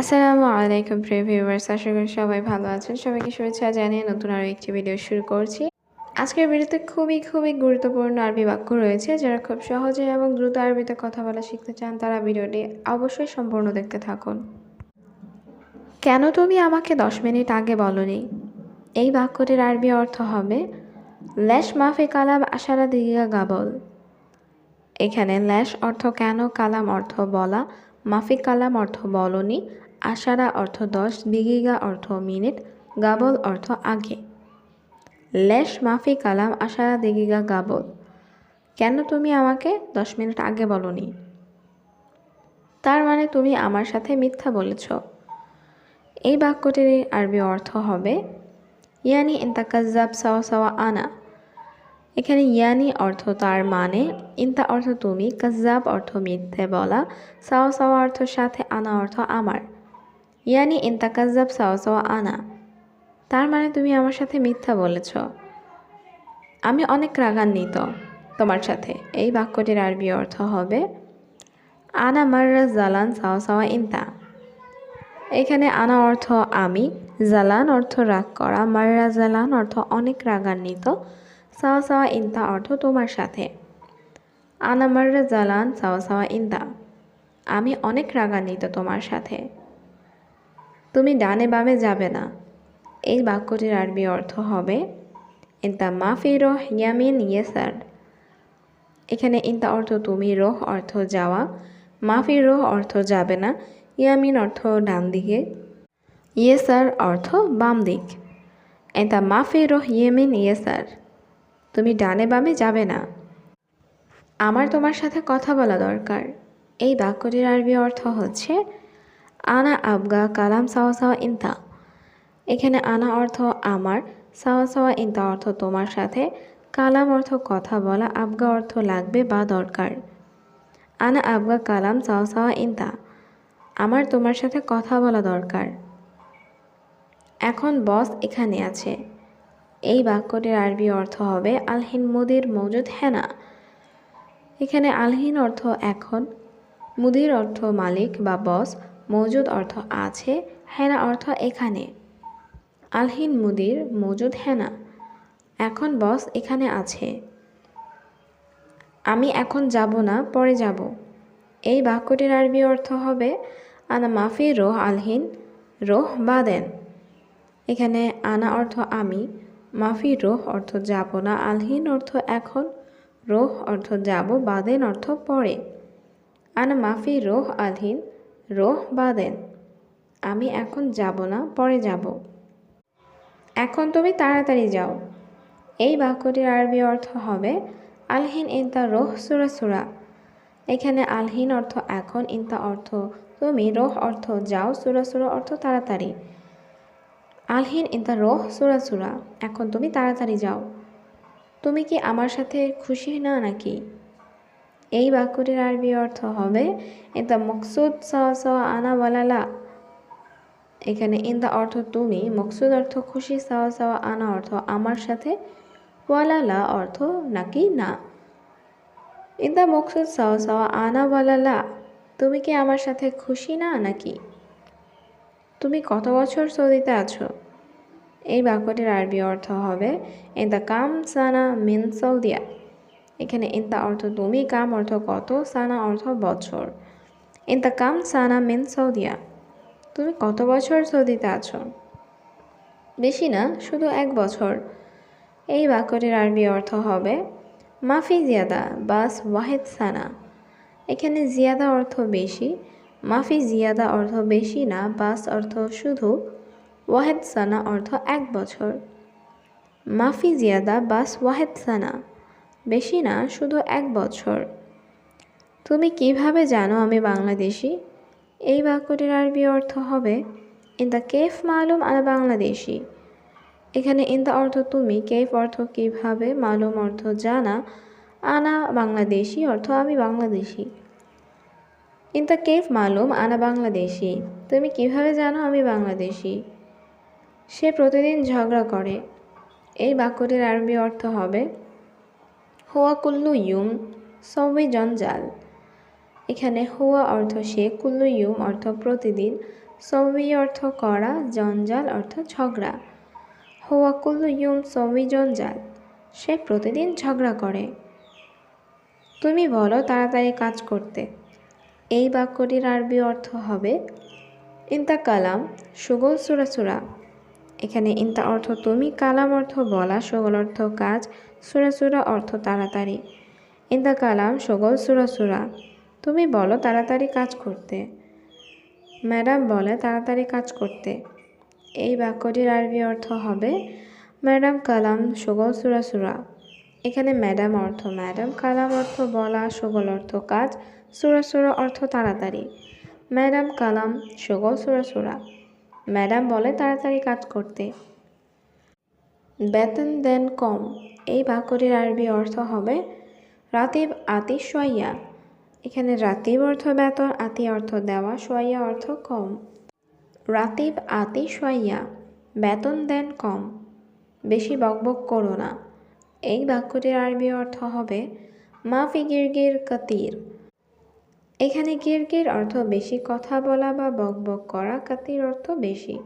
আসসালামু আলাইকুম প্রিয় ভিউয়ার্স আশা করি সবাই ভালো আছেন। সবাইকে শুভেচ্ছা জানিয়ে নতুন আরও একটি ভিডিও শুরু করছি। আজকের ভিডিওতে খুবই খুবই গুরুত্বপূর্ণ আরবি বাক্য রয়েছে। যারা খুব সহজে এবং দ্রুত আরবিতে কথা বলা শিখতে চান, তারা ভিডিওটি অবশ্যই সম্পূর্ণ দেখতে থাকুন। কেন তুমি আমাকে দশ মিনিট আগে বলনি? এই বাক্যটির আরবি অর্থ হবে, ল্যাশ মাফি কালাম আশারা দিগা গাবল। এখানে ল্যাশ অর্থ কেন, কালাম অর্থ বলা, মাফি কালাম অর্থ বলনি। আশারা অর্থ দশ, দিগিগা অর্থ মিনিট, গাবল অর্থ আগে। ল্যাশ মাফি কালাম আশারা দিগিগা গাবল। কেন তুমি আমাকে দশ মিনিট আগে বলনি? তার মানে তুমি আমার সাথে মিথ্যা বলেছ। এই বাক্যটির আরবি অর্থ হবে, ইয়ানি ইন্তাকাজাব সাওয়া সাওয়া আনা। এখানে ইয়ানি অর্থ তার মানে ইন্তা অর্থ তুমি কাজাব অর্থ মিথ্যে বলা, সাওয়া সাওয়া অর্থ সাথে, আনা অর্থ আমার। ইয়ানি ইন্তা কাজাব সাওয়া আনা। তার মানে তুমি আমার সাথে মিথ্যা বলেছ। আমি অনেক রাগান্বিত তোমার সাথে। এই বাক্যটির আরবি অর্থ হবে, আনা মাররা জালান সাওয়া ইন্তা। এখানে আনা অর্থ আমি জালান অর্থ রাগ করা মাররা জালান অর্থ অনেক রাগান্বিত সাওয়া সাওয়া ইন্তা অর্থ তোমার সাথে আনা মাররা জালান সাওয়া সাওয়া ইন্তা আমি অনেক রাগান্বিত তোমার সাথে তুমি ডানে বামে যাবে না। এই বাক্যটির আরবি অর্থ হবে, ইন্তা মাফি রোহ ইয়ামিন ইয়েসার। এখানে ইন্তা অর্থ তুমি রোহ অর্থ যাওয়া মাফি রোহ অর্থ যাবে না ইয়ামিন অর্থ ডান দিকে ইয়েসার অর্থ বাম দিক এটা মাফি রোহ ইয়েমিন ইয়েসার তুমি ডানে বামে যাবে না আমার তোমার সাথে কথা বলা দরকার। এই বাক্যটির আরবি অর্থ হচ্ছে আনা আবগা কালাম সাওয়া সাওয়া ইন্তা। এখানে আনা অর্থ আমার, সাওয়া সাওয়া ইন্তা অর্থ তোমার সাথে, কালাম অর্থ কথা বলা, আবগা অর্থ লাগবে বা দরকার। আনা আবগা কালাম সাওয়া সাওয়া ইন্তা, আমার তোমার সাথে কথা বলা দরকার। এখন বস এখানে আছে। এই বাক্যটির আরবি অর্থ হবে আলহিন মুদির মৌজুদ হেনা। এখানে আলহিন অর্থ এখন, মুদির অর্থ মালিক বা বস মৌজুদ অর্থ আছে, হেনা অর্থ এখানে। আলহিন মুদির মৌজুদ হেনা, এখন বস এখানে আছে। আমি এখন যাব না, পরে যাব। এই বাক্যটির আরবি অর্থ হবে, আনা মাফি রোহ আলহিন, রোহ বাদেন। এখানে আনা অর্থ আমি, মাফি রোহ অর্থ যাব না, আলহিন অর্থ এখন, রোহ অর্থ যাব, বাদেন অর্থ পরে। আনা মাফি রোহ আলহিন রোহ বাদেন, আমি এখন যাব না, পরে যাব। এখন তুমি তাড়াতাড়ি যাও। এই বাক্যটির আরবি অর্থ হবে, আলহিন ইন্তা রোহ সুরা সুরা। এখানে আলহিন অর্থ এখন, ইন্তা অর্থ তুমি, রোহ অর্থ যাও, সুরা সুরা অর্থ তাড়াতাড়ি। আলহিন ইন্তা রোহ সুরা সুরা। এখন তুমি তাড়াতাড়ি যাও। তুমি কি আমার সাথে খুশি না নাকি? এই বাক্যটির আরবি অর্থ হবে ইন্তা মকসুদ সাওয়া সাওয়া আনা ওয়ালালা এখানে ইন্দা অর্থ তুমি মকসুদ অর্থ খুশি সাওয়া সাওয়া আনা অর্থ আমার সাথে ওয়ালালা অর্থ নাকি না ইন্দা মকসুদ সাওয়া সাওয়া আনা ওয়ালালা তুমি কি আমার সাথে খুশি না নাকি তুমি কত বছর সৌদিতে আছো এই বাক্যটির আরবি অর্থ হবে ইন্দা কাম সানা মিন সৌদিয়া এখানে ইন্দা অর্থ তুমি কাম অর্থ কত, সানা অর্থ বছর। ইন্দা কাম, সানা মিন সৌদিয়া। তুমি কত বছর সৌদিতে আছো? বেশি না, শুধু এক বছর। এই বাক্যটির আরবি অর্থ হবে মাফি জিয়াদা, বাস ওয়াহেদ সানা। এখানে জিয়াদা অর্থ বেশি মাফি জিয়াদা অর্থ বেশি না, বাস অর্থ শুধু, ওয়াহেদ সানা অর্থ এক বছর। মাফি জিয়াদা, বাস ওয়াহেদ সানা। বেশি না, শুধু এক বছর। তুমি কীভাবে জানো আমি বাংলাদেশি? এই বাক্যটির আরবি অর্থ হবে ইন দ্য কেফ মালুম আলা বাংলাদেশি। এখানে ইন দ্য অর্থ তুমি কেফ অর্থ কীভাবে, মালুম অর্থ জানা, আনা বাংলাদেশি অর্থ আমি বাংলাদেশি। ইন দ্য কেফ মালুম আনা বাংলাদেশি। তুমি কীভাবে জানো আমি বাংলাদেশি? সে প্রতিদিন ঝগড়া করে। এই বাক্যটির আরবি অর্থ হবে হোয়া কুল্লু ইউম সবই জঞ্জাল এখানে হুয়া অর্থ সে, কুল্লু ইউম অর্থ প্রতিদিন সবই অর্থ করা জঞ্জাল অর্থ ঝগড়া। হুয়া কুল্লু ইউম সবই জঞ্জাল সে প্রতিদিন ঝগড়া করে। তুমি বলো তাড়াতাড়ি কাজ করতে। এই বাক্যটির আরবি অর্থ হবে ইন্তা কালাম সুগল সুরা সুরা। এখানে ইন্তা অর্থ তুমি, কালাম অর্থ বলা, সুগল অর্থ কাজ, সুরা সুরা অর্থ তাড়াতাড়ি। ইন্তা কালাম, সুগল সুরা সুরা। তুমি বলো তাড়াতাড়ি কাজ করতে। ম্যাডাম বলে তাড়াতাড়ি কাজ করতে। এই বাক্যটির আরবি অর্থ হবে, ম্যাডাম কালাম, সুগল সুরা সুরা। এখানে ম্যাডাম অর্থ ম্যাডাম, কালাম অর্থ বলা, সুগল অর্থ কাজ, সুরা সুরা অর্থ তাড়াতাড়ি। ম্যাডাম কালাম, সুগল সুরা সুরা। ম্যাডাম বলে তাড়াতাড়ি কাজ করতে। বেতন দেন কম, এই বাক্যটির আরবি অর্থ হবে রাতিব আতি সোয়াইয়া। এখানে রাতিব অর্থ বেতন, আতি অর্থ দেওয়া, সোয়াইয়া অর্থ কম। রাতিব আতি সোয়াইয়া, বেতন দেন কম, বেশি বকবক করো না। এই বাক্যটির আরবি অর্থ হবে মাফি গিরগির কাতির। এখানে গিরগির অর্থ বেশি, কথা বলা বা বকবক করা কাতির অর্থ বেশি।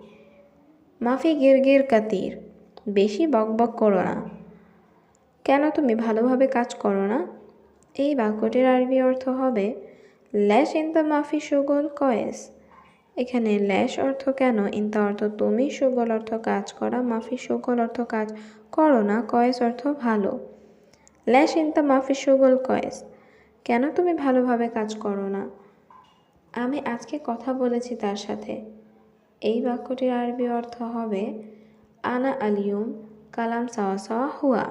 মাফি গিরগির কাতির, বেশি বকবক করো না। কেন তুমি ভালোভাবে কাজ করো না? এই বাক্যটির আরবি অর্থ হবে, ল্যাশ ইন দ্য মাফি সুগল কয়েস। এখানে ল্যাশ অর্থ কেন? ইন্তা অর্থ তুমি সুগল অর্থ কাজ করা, মাফি সুগল অর্থ কাজ করো না, কয়েস অর্থ ভালো। ল্যাশ ইন্তা মাফি সুগল কয়েস। কেন তুমি ভালোভাবে কাজ করো না? আমি আজকে কথা বলেছি তার সাথে। এই বাক্যটির আরবি অর্থ হবে, আনা আলিয়ুম কালাম সাওয়া সাওয়া হুয়া।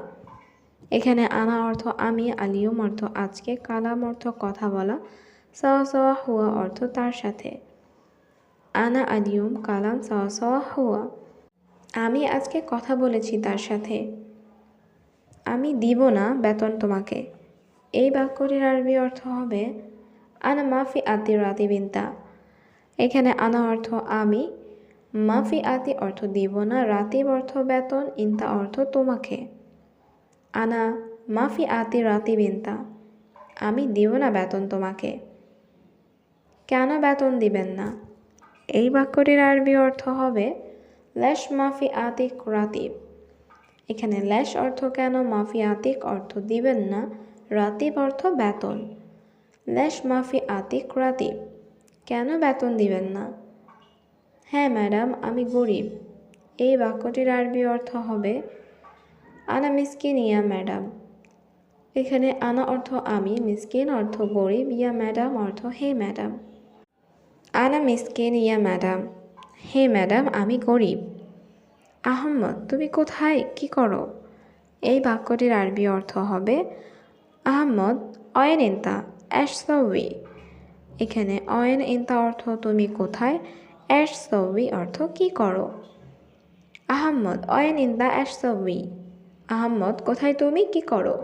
এখানে আনা অর্থ আমি আলিয়ুম অর্থ আজকে কালাম অর্থ কথা বলা সাওয়া সাওয়া হুয়া অর্থ তার সাথে আনা আলিয়ুম কালাম সাওয়া সাওয়া হুয়া। আমি আজকে কথা বলেছি তার সাথে। আমি দিব না বেতন তোমাকে। এই বাক্যটির আরবি অর্থ হবে, আনা মাফি আতি রাতি বিন্তা। এখানে আনা অর্থ আমি মাফি আতি অর্থ দিব না রাতিব অর্থ বেতন ইন্তা অর্থ তোমাকে আনা মাফি আতি রাতি বিন্তা আমি দিব না বেতন তোমাকে কেন বেতন দিবেন না এই বাক্যটির আরবি অর্থ হবে ল্যাশ মাফি আতিক রাতিব এখানে ল্যাশ অর্থ কেন, মাফি আতিক অর্থ দিবেন না রাতিব অর্থ বেতন। ল্যাশ মাফি আতিক রাতিব কেন বেতন দিবেন না? হ্যাঁ ম্যাডাম, আমি গরিব। এই বাক্যটির আরবি অর্থ হবে, আনা মিসকিন, ইয়া ম্যাডাম। এখানে আনা অর্থ আমি মিসকিন অর্থ গরিব ইয়া ম্যাডাম অর্থ হে ম্যাডাম। আনা মিসকিন, ইয়া ম্যাডাম। হে ম্যাডাম, আমি গরিব। আহম্মদ, তুমি কোথায়? কি করো? এই বাক্যটির আরবি অর্থ হবে আহম্মদ অয়েন ইন্তা অ্যাশসউই এখানে অয়েন ইন্তা অর্থ তুমি কোথায় অ্যাশসউই অর্থ কি করো? আহম্মদ অয়েন ইন্তা অ্যাশসউই আহম্মদ কোথায় তুমি, কি করো?